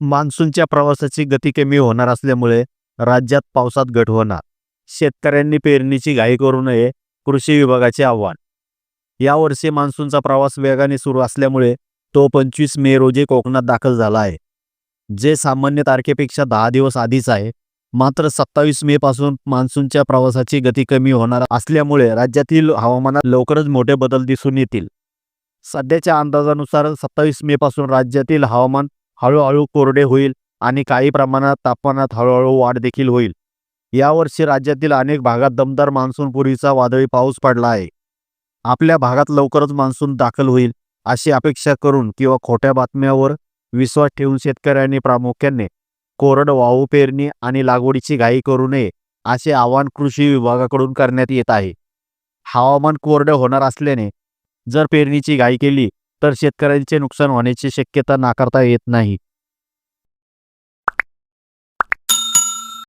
मान्सूनच्या प्रवासाची गती कमी होणार असल्यामुळे राज्यात पावसात घट होणार. शेतकऱ्यांनी पेरणीची घाई करू नये कृषी विभागाचे आव्हान. यावर्षी मान्सूनचा प्रवास वेगाने सुरू असल्यामुळे तो पंचवीस मे रोजी कोकणात दाखल झाला आहे. जे सामान्य तारखेपेक्षा दहा दिवस आधीच आहे. मात्र सत्तावीस मे पासून मान्सूनच्या प्रवासाची गती कमी होणार असल्यामुळे राज्यातील हवामानात लवकरच मोठे बदल दिसून येतील. सध्याच्या अंदाजानुसार सत्तावीस मे पासून राज्यातील हवामान हळूहळू कोरडे होईल आणि काही प्रमाणात तापमानात हळूहळू वाढ देखील होईल. यावर्षी राज्यातील अनेक भागात दमदार मान्सूनपूर्वीचा वादळी पाऊस पडला आहे. आपल्या भागात लवकरच मान्सून दाखल होईल अशी अपेक्षा करून किंवा खोट्या बातम्यावर विश्वास ठेवून शेतकऱ्यांनी प्रामुख्याने कोरडवाहू पेरणी आणि लागवडीची घाई करू नये असे आवाहन कृषी विभागाकडून करण्यात येत आहे. हवामान कोरडे होणार असल्याने जर पेरणीची घाई केली तर शेतकऱ्यांचे नुकसान होण्याची शक्यता नाकारता येत नाही.